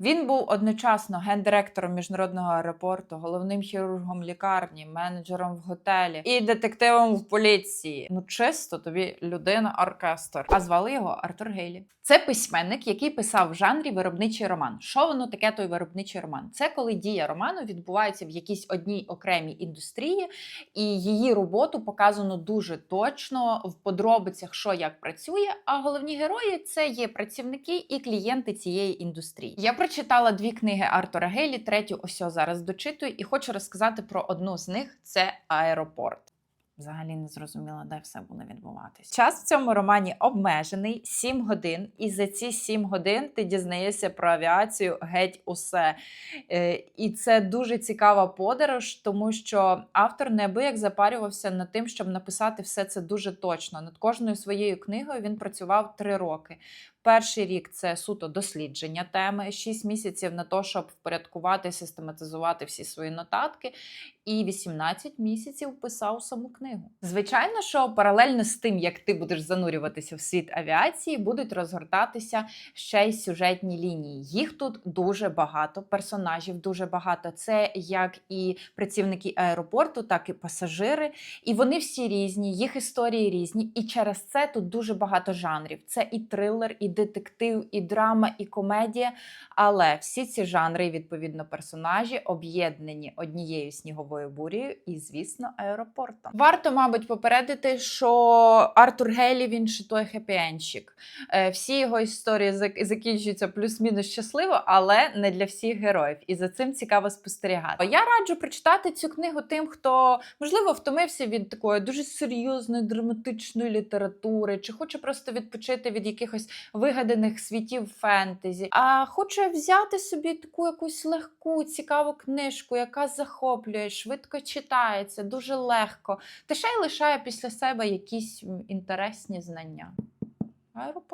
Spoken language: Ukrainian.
Він був одночасно гендиректором міжнародного аеропорту, головним хірургом лікарні, менеджером в готелі і детективом в поліції. Ну, чисто тобі людина оркестр. А звали його Артур Гейлі. Це письменник, який писав в жанрі виробничий роман. Що воно таке той виробничий роман? Це коли дія роману відбувається в якійсь одній окремій індустрії, і її роботу показано дуже точно в подробицях, що як працює. А головні герої це є працівники і клієнти цієї індустрії. Я прочитала дві книги Артура Гейлі, третю ось зараз дочитую, і хочу розказати про одну з них: це аеропорт. Взагалі не зрозуміла, де все буде відбуватись. Час в цьому романі обмежений 7 годин, і за ці 7 годин ти дізнаєшся про авіацію геть усе. Е, І це дуже цікава подорож, тому що автор неабияк запарювався над тим, щоб написати все це дуже точно. Над кожною своєю книгою він працював 3 роки. Перший рік це суто дослідження теми, 6 місяців на те, щоб впорядкувати, систематизувати всі свої нотатки, і 18 місяців писав саму книгу. Звичайно, що паралельно з тим, як ти будеш занурюватися в світ авіації, будуть розгортатися ще й сюжетні лінії. Їх тут дуже багато, персонажів дуже багато. Це як і працівники аеропорту, так і пасажири. І вони всі різні, їх історії різні. І через це тут дуже багато жанрів. Це і трилер, і детектив, і драма, і комедія. Але всі ці жанри, і відповідно персонажі, об'єднані однією сніговою бурею і, звісно, аеропортом. Варто, мабуть, попередити, що Артур Гейлі він ще той хеппі-енщик. Е, Всі його історії закінчуються плюс-мінус щасливо, але не для всіх героїв. І за цим цікаво спостерігати. Я раджу прочитати цю книгу тим, хто можливо втомився від такої дуже серйозної драматичної літератури, чи хоче просто відпочити від якихось вигаданих світів фентезі, а хоче взяти собі таку якусь легку, цікаву книжку, яка захоплює, швидко читається, дуже легко, та ще й лишає після себе якісь інтересні знання. Аеропорт.